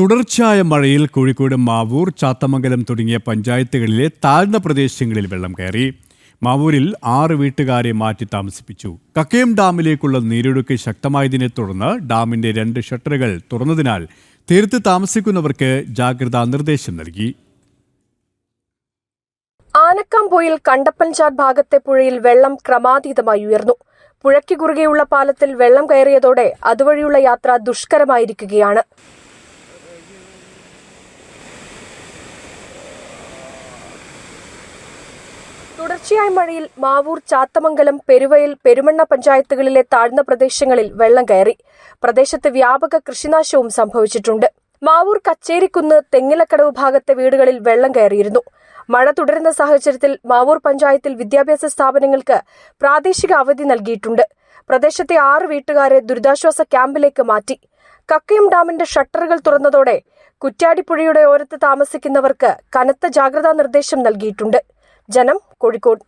തുടർച്ചയായ മഴയിൽ കോഴിക്കോട് മാവൂർ ചാത്തമംഗലം തുടങ്ങിയ പഞ്ചായത്തുകളിലെ താഴ്ന്ന പ്രദേശങ്ങളിൽ വെള്ളം കയറി. മാവൂരിൽ ആറ് വീട്ടുകാരെ മാറ്റി താമസിപ്പിച്ചു. കക്കയം ഡാമിലേക്കുള്ള നീരൊഴുക്ക് ശക്തമായതിനെ തുടർന്ന് ഡാമിന്റെ രണ്ട് ഷട്ടറുകൾ തുറന്നതിനാൽ തീരത്ത് താമസിക്കുന്നവർക്ക് ജാഗ്രതാ നിർദ്ദേശം നൽകി. ആനക്കാംപൊയിൽ കണ്ടപ്പൻചാട് ഭാഗത്തെ പുഴയിൽ വെള്ളം ക്രമാതീതമായി ഉയർന്നു. പുഴയ്ക്ക് കുറുകെയുള്ള പാലത്തിൽ വെള്ളം കയറിയതോടെ അതുവഴിയുള്ള യാത്ര ദുഷ്കരമായിരിക്കുകയാണ്. തുടർച്ചയായ മഴയിൽ മാവൂർ ചാത്തമംഗലം പെരുവയൽ പെരുമണ്ണ പഞ്ചായത്തുകളിലെ താഴ്ന്ന പ്രദേശങ്ങളിൽ വെള്ളം കയറി. പ്രദേശത്ത് വ്യാപക കൃഷിനാശവും സംഭവിച്ചിട്ടുണ്ട്. മാവൂർ കച്ചേരിക്കുന്ന് തെങ്ങിലക്കടവ് ഭാഗത്തെ വീടുകളിൽ വെള്ളം കയറിയിരുന്നു. മഴ തുടരുന്ന സാഹചര്യത്തിൽ മാവൂർ പഞ്ചായത്തിൽ വിദ്യാഭ്യാസ സ്ഥാപനങ്ങൾക്ക് പ്രാദേശിക അവധി നൽകിയിട്ടുണ്ട്. പ്രദേശത്തെ ആറ് വീട്ടുകാരെ ദുരിതാശ്വാസ ക്യാമ്പിലേക്ക് മാറ്റി. കക്കയം ഡാമിന്റെ ഷട്ടറുകൾ തുറന്നതോടെ കുറ്റ്യാടിപ്പുഴയുടെ ഓരത്ത് താമസിക്കുന്നവർക്ക് കനത്ത ജാഗ്രതാ നിർദ്ദേശം നൽകിയിട്ടുണ്ട്. ജനം കോഴിക്കോട്